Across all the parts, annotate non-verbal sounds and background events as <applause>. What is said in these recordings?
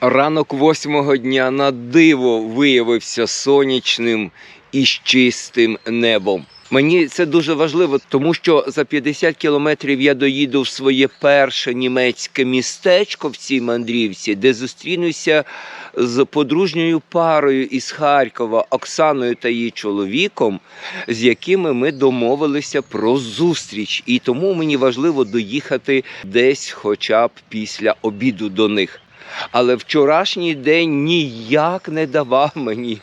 Ранок восьмого дня на диво виявився сонячним і з чистим небом. Мені це дуже важливо, тому що за 50 кілометрів я доїду в своє перше німецьке містечко в цій мандрівці, де зустрінуся з подружньою парою із Харкова Оксаною та її чоловіком, з якими ми домовилися про зустріч. І тому мені важливо доїхати десь, хоча б після обіду до них. Але вчорашній день ніяк не давав мені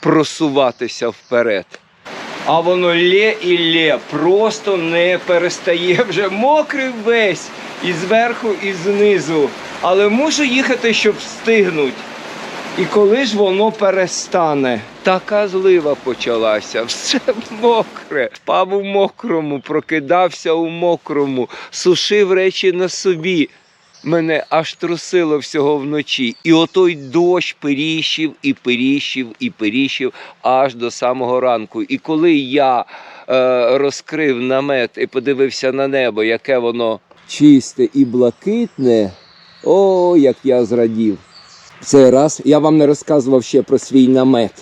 просуватися вперед. А воно лє і лє, просто не перестає вже мокрий весь і зверху, і знизу. Але мушу їхати, щоб встигнути. І коли ж воно перестане? Така злива почалася, все мокре. Спав у мокрому, прокидався у мокрому, сушив речі на собі. Мене аж трусило всього вночі. І отой дощ періщив, і періщив, і періщив аж до самого ранку. І коли я е, розкрив намет і подивився на небо, яке воно чисте і блакитне, о, як я зрадів. Цей раз я вам не розказував ще про свій намет.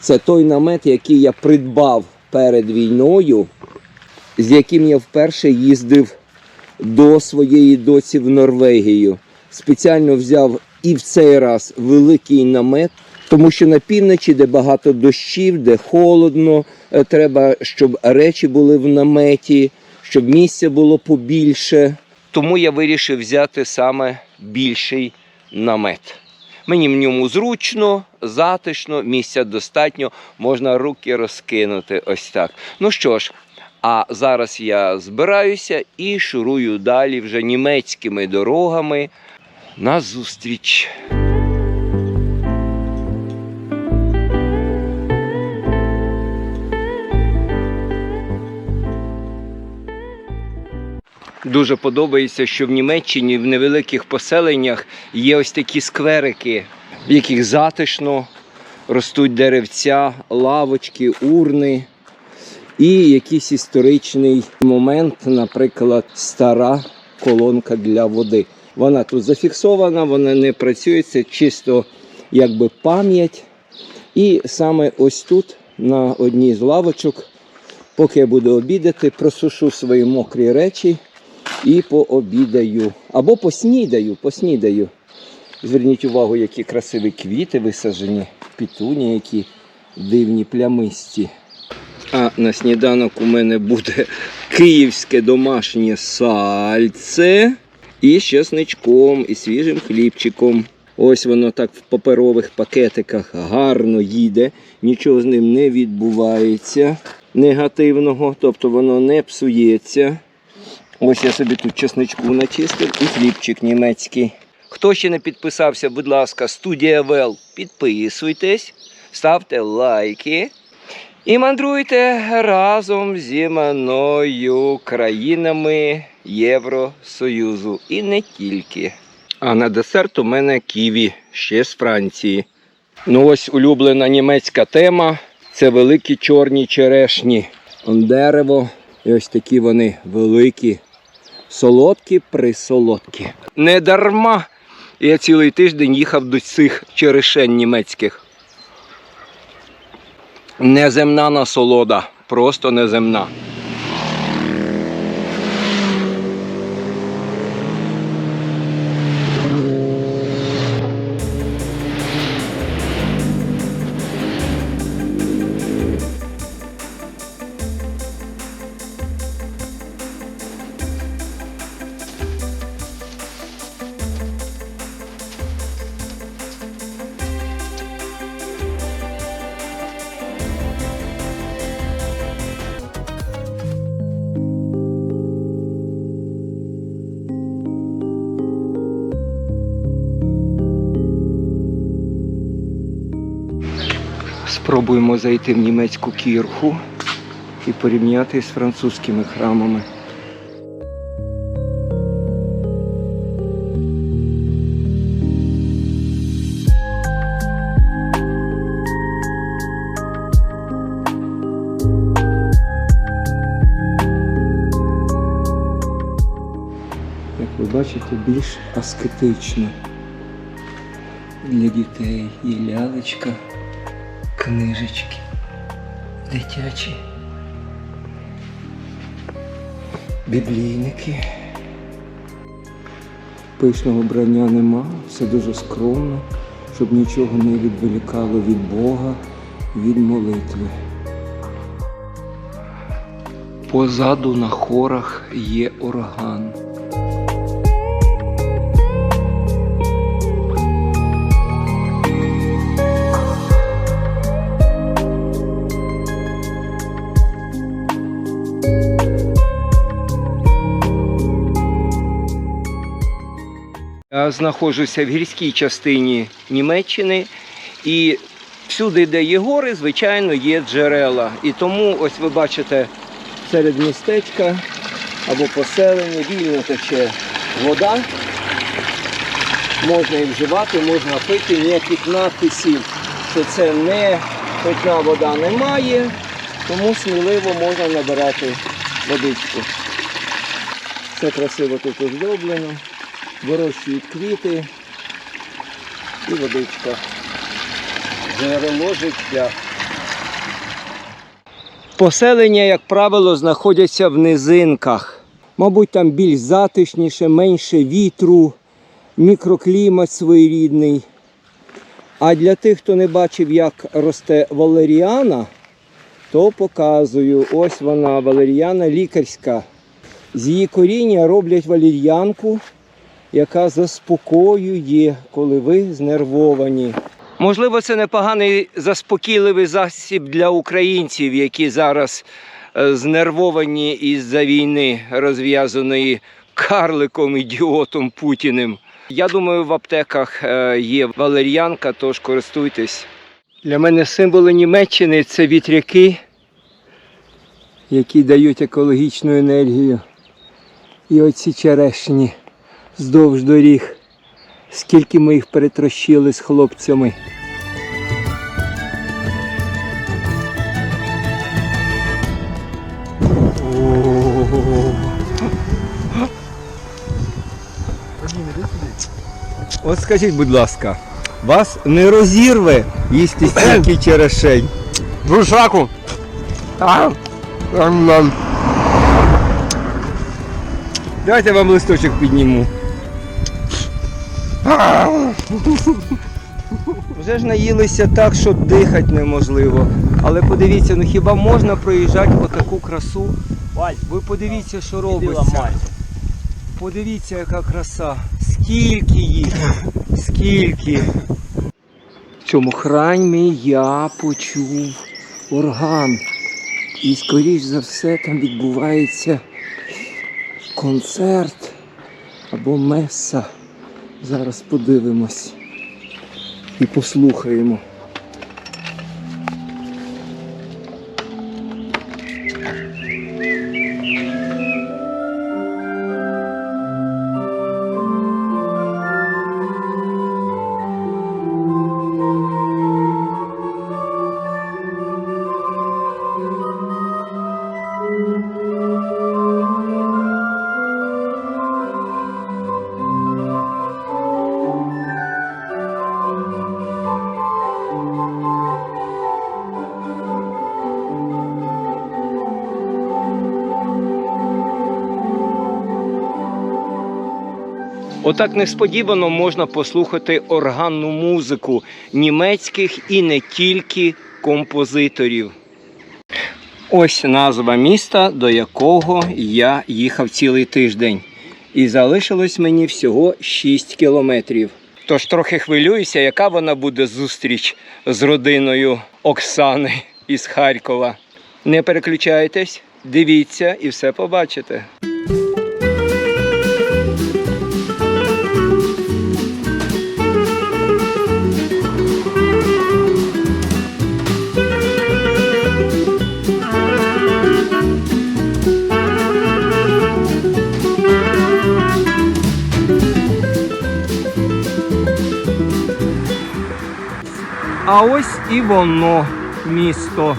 Це той намет, який я придбав перед війною, з яким я вперше їздив до своєї доці в Норвегію. Спеціально взяв і в цей раз великий намет, тому що на півночі, де багато дощів, де холодно, е, треба, щоб речі були в наметі, щоб місця було побільше. Тому я вирішив взяти саме більший намет. Мені в ньому зручно, затишно, місця достатньо, можна руки розкинути ось так. Ну що ж, а зараз я збираюся і шурую далі вже німецькими дорогами на зустріч. Дуже подобається, що в Німеччині в невеликих поселеннях є ось такі скверики, в яких затишно ростуть деревця, лавочки, урни і якийсь історичний момент, наприклад, стара колонка для води. Вона тут зафіксована, вона не працює, це чисто якби пам'ять. І саме ось тут, на одній з лавочок, поки я буду обідати, просушу свої мокрі речі і пообідаю. Або поснідаю, поснідаю. Зверніть увагу, які красиві квіти висаджені, пітуні, які дивні плямисті. А на сніданок у мене буде <laughs> київське домашнє сальце і з чесничком, і свіжим хлібчиком. Ось воно так в паперових пакетиках гарно їде, нічого з ним не відбувається негативного, тобто воно не псується. Ось я собі тут чесничку начистив і хлібчик німецький. Хто ще не підписався, будь ласка, студія Вел, підписуйтесь, ставте лайки. І мандруйте разом зі мною країнами Євросоюзу. І не тільки. А на десерт у мене ківі ще з Франції. Ну ось улюблена німецька тема. Це великі чорні черешні. Дерево. І ось такі вони великі, солодкі присолодкі. Не дарма я цілий тиждень їхав до цих черешень німецьких. Неземна насолода, просто неземна. Спробуємо зайти в німецьку кірху і порівняти з французькими храмами. Як ви бачите, більш аскетично. для дітей, і лялечка, книжечки дитячі, біблійники. Пишного брання нема, все дуже скромно, щоб нічого не відволікало від Бога, від молитви. Позаду на хорах є орган. Знаходжуся в гірській частині Німеччини і всюди, де є гори, звичайно, є джерела. І тому ось ви бачите серед містечка або поселення вільно тече вода. Можна і вживати, можна пити, ніяких надписів, що це не питна вода немає, тому сміливо можна набирати водичку. Все красиво тут оздоблено вирощують квіти і водичка. Джерело життя. Поселення, як правило, знаходяться в низинках. Мабуть, там більш затишніше, менше вітру, мікроклімат своєрідний. А для тих, хто не бачив, як росте валеріана, то показую. Ось вона, валеріана лікарська. З її коріння роблять валер'янку, яка заспокоює, коли ви знервовані. Можливо, це непоганий заспокійливий засіб для українців, які зараз е, знервовані із-за війни, розв'язаної карликом, ідіотом Путіним. Я думаю, в аптеках е, є валер'янка, тож користуйтесь. Для мене символи Німеччини це вітряки, які дають екологічну енергію. І оці черешні вздовж доріг. Скільки ми їх перетрощили з хлопцями. От скажіть, будь ласка, вас не розірве їсти стільки <coughs> черешень? Брушаку. Давайте я вам листочок підніму. Вже ж наїлися так, що дихати неможливо. Але подивіться, ну хіба можна проїжджати отаку красу? Ви подивіться, що робиться. Подивіться, яка краса. Скільки їх, скільки. В цьому храмі я почув орган. І скоріш за все там відбувається концерт або меса. Зараз подивимось і послухаємо. Отак несподівано можна послухати органну музику німецьких і не тільки композиторів. Ось назва міста, до якого я їхав цілий тиждень. І залишилось мені всього 6 кілометрів. Тож трохи хвилююся, яка вона буде зустріч з родиною Оксани із Харкова. Не переключайтесь, дивіться і все побачите. А ось і воно місто.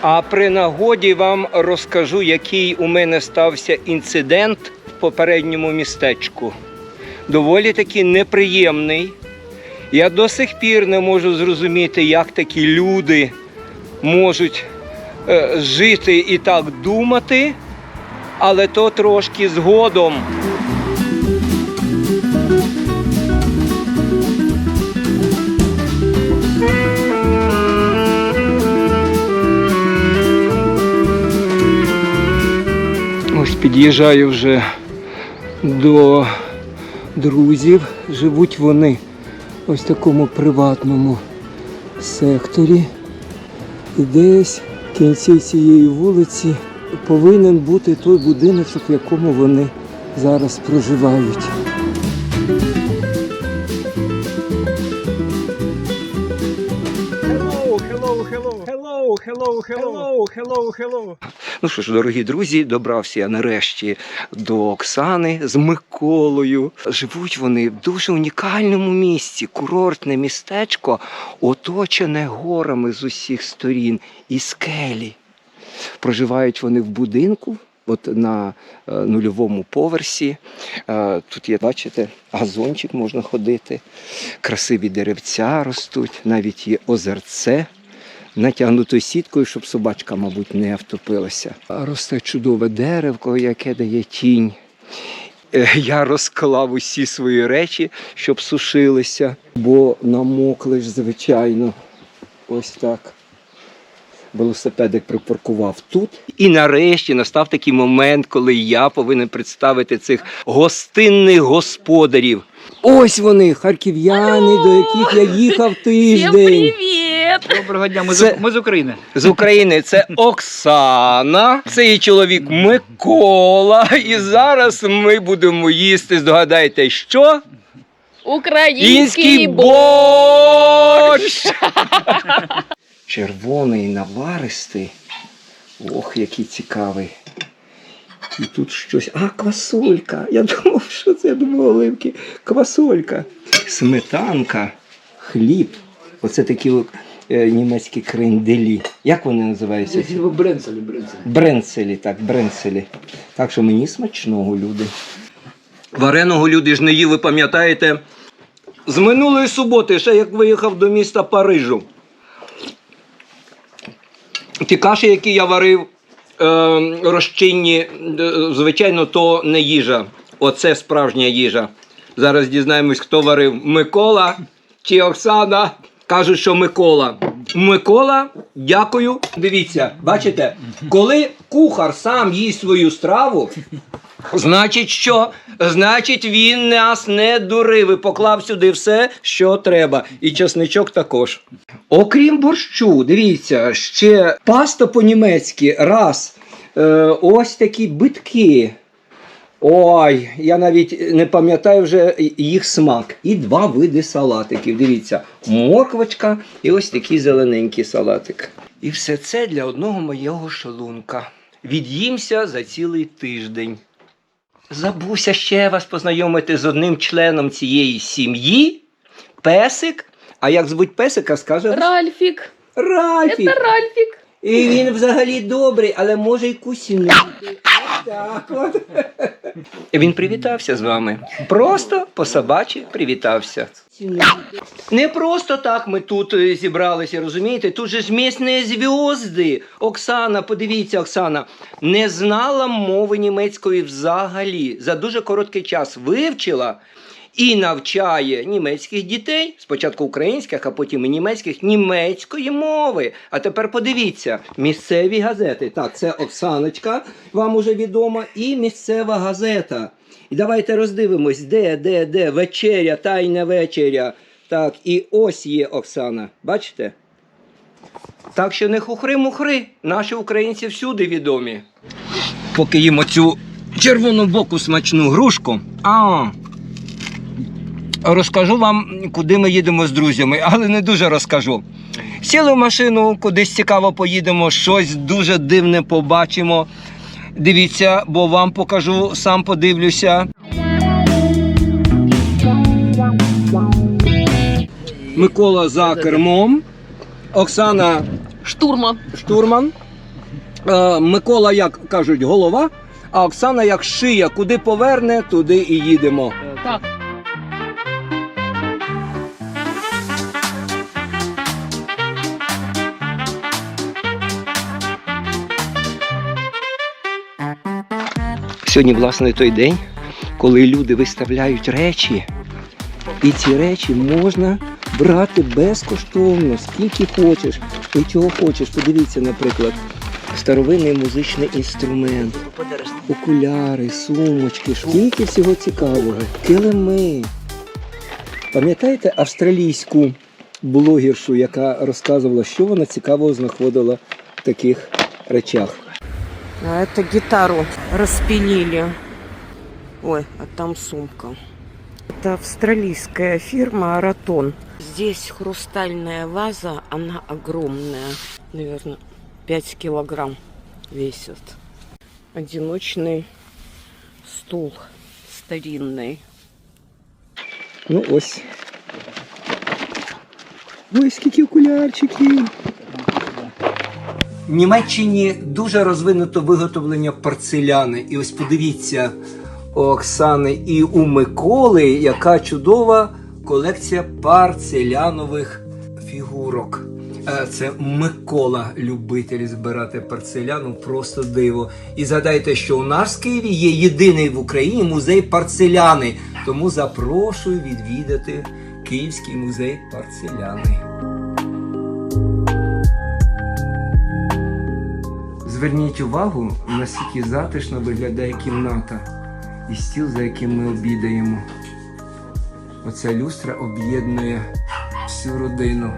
А при нагоді вам розкажу, який у мене стався інцидент в попередньому містечку. Доволі таки неприємний. Я до сих пір не можу зрозуміти, як такі люди можуть жити і так думати, але то трошки згодом. Ось під'їжджаю вже до друзів. Живуть вони ось в такому приватному секторі. І десь кінці цієї вулиці повинен бути той будиночок, в якому вони зараз проживають. Hello, hello, hello, hello, hello, hello, hello, hello. Ну що ж, дорогі друзі, добрався я нарешті до Оксани з Миколою. Живуть вони в дуже унікальному місці, курортне містечко, оточене горами з усіх сторін і скелі. Проживають вони в будинку. От на е, нульовому поверсі. Е, тут є, бачите, газончик можна ходити, красиві деревця ростуть, навіть є озерце натягнутою сіткою, щоб собачка, мабуть, не втопилася. Росте чудове деревко, яке дає тінь. Е, Я розклав усі свої речі, щоб сушилися, бо намокли ж, звичайно. Ось так. Велосипедик припаркував тут. І нарешті настав такий момент, коли я повинен представити цих гостинних господарів. Ось вони, харків'яни, до яких я їхав тиждень. привет! Доброго дня, ми, Це- з, ми з України. з України. Це Оксана, це її чоловік Микола. І зараз ми будемо їсти. Здогадайте, що? Украинский борщ! <laughs> Червоний наваристий. Ох, який цікавий. І тут щось. А, квасолька. Я думав, що це я думав, оливки. Квасолька. Сметанка, хліб. Оце такі от, е, німецькі кренделі. Як вони називаються? Бренцелі, бренцелі. Бренцелі, так, бренцелі. Так що мені смачного люди. Вареного люди ж не їли, пам'ятаєте? З минулої суботи, ще як виїхав до міста Парижу. Ті каші, які я варив, е, розчинні, е, звичайно, то не їжа. Оце справжня їжа. Зараз дізнаємось, хто варив Микола чи Оксана. Кажуть, що Микола. Микола, дякую. Дивіться, бачите, коли кухар сам їсть свою страву, Значить, що? Значить, він нас не дурив і поклав сюди все, що треба. І чесничок також. Окрім борщу, дивіться, ще паста по-німецьки. Раз. Е, ось такі битки. Ой, я навіть не пам'ятаю вже їх смак. І два види салатиків. Дивіться, морквочка і ось такий зелененький салатик. І все це для одного моєго шлунка. Від'їмся за цілий тиждень. Забувся ще вас познайомити з одним членом цієї сім'ї. Песик. А як звуть песика, скаже Ральфик. Ральфік. Это Ральфик. І він взагалі добрий, але може й кусінути. Так от. Він привітався з вами. Просто по собачі привітався. Не просто так ми тут е, зібралися, розумієте? Тут же ж місні зв'язки. Оксана, подивіться, Оксана, не знала мови німецької взагалі. За дуже короткий час вивчила і навчає німецьких дітей, спочатку українських, а потім і німецьких, німецької мови. А тепер подивіться, місцеві газети. Так, це Оксаночка, вам уже відома, і місцева газета. І давайте роздивимось, де, де, де, вечеря, тайна вечеря. Так, і ось є Оксана. Бачите? Так що не хухри-мухри, наші українці всюди відомі. Поки їм оцю червону боку смачну грушку. А, розкажу вам, куди ми їдемо з друзями, але не дуже розкажу. Сіли в машину, кудись цікаво поїдемо, щось дуже дивне побачимо. Дивіться, бо вам покажу, сам подивлюся. Микола за кермом, Оксана Штурман. штурман. Е, Микола, як кажуть, голова, а Оксана як шия, куди поверне, туди і їдемо. Так. Сьогодні, власне, той день, коли люди виставляють речі, і ці речі можна брати безкоштовно, скільки хочеш і чого хочеш. Подивіться, наприклад, старовинний музичний інструмент, окуляри, сумочки, скільки всього цікавого, килими. Пам'ятаєте австралійську блогершу, яка розказувала, що вона цікавого знаходила в таких речах? А это гитару распилили. Ой, а там сумка. Это австралийская фирма Аратон. Здесь хрустальная ваза, она огромная. Наверное, 5 килограмм весит. Одиночный стул старинный. Ну ось. Ой, скільки окулярчиків. В Німеччині дуже розвинуто виготовлення порцеляни. І ось подивіться, у Оксани і у Миколи, яка чудова колекція порцелянових фігурок. Е, Це Микола, любитель збирати порцеляну, просто диво. І згадайте, що у нас в Києві є єдиний в Україні музей порцеляни. Тому запрошую відвідати Київський музей порцеляни. Зверніть увагу, наскільки затишно виглядає кімната і стіл, за яким ми обідаємо. Оця люстра об'єднує всю родину.